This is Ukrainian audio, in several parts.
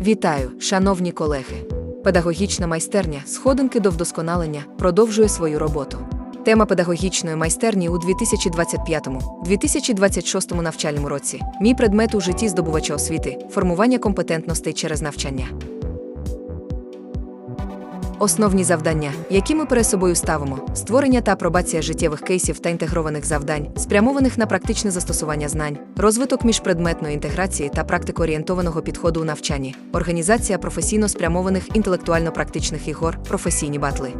Вітаю, шановні колеги! Педагогічна майстерня Сходинки до вдосконалення продовжує свою роботу. Тема педагогічної майстерні у 2025-2026 навчальному році. Мій предмет у житті здобувача освіти формування компетентностей через навчання. Основні завдання, які ми перед собою ставимо: створення та апробація життєвих кейсів та інтегрованих завдань, спрямованих на практичне застосування знань, розвиток міжпредметної інтеграції та практикоорієнтованого підходу у навчанні, організація професійно спрямованих інтелектуально-практичних ігор, професійні батли.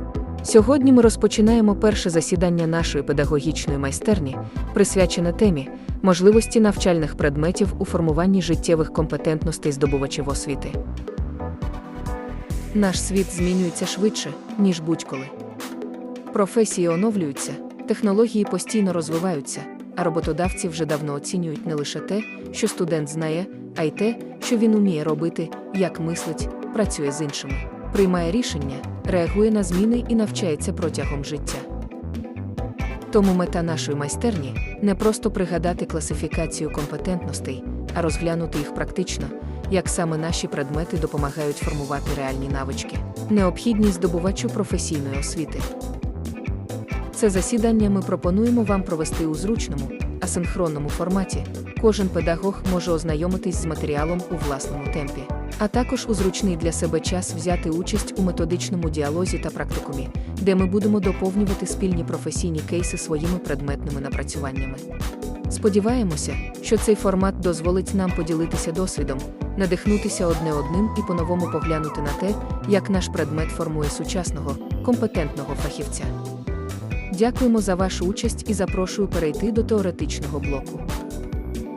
Сьогодні ми розпочинаємо перше засідання нашої педагогічної майстерні, присвячене темі можливості навчальних предметів у формуванні життєвих компетентностей здобувачів освіти. Наш світ змінюється швидше, ніж будь-коли. Професії оновлюються, технології постійно розвиваються, а роботодавці вже давно оцінюють не лише те, що студент знає, а й те, що він уміє робити, як мислить, працює з іншими, приймає рішення, реагує на зміни і навчається протягом життя. Тому мета нашої майстерні не просто пригадати класифікацію компетентностей, а розглянути їх практично, як саме наші предмети допомагають формувати реальні навички, необхідні здобувачу професійної освіти. Це засідання ми пропонуємо вам провести у зручному, асинхронному форматі. Кожен педагог може ознайомитись з матеріалом у власному темпі, а також у зручний для себе час взяти участь у методичному діалозі та практикумі, де ми будемо доповнювати спільні професійні кейси своїми предметними напрацюваннями. Сподіваємося, що цей формат дозволить нам поділитися досвідом, надихнутися одне одним і по-новому поглянути на те, як наш предмет формує сучасного, компетентного фахівця. Дякуємо за вашу участь і запрошую перейти до теоретичного блоку.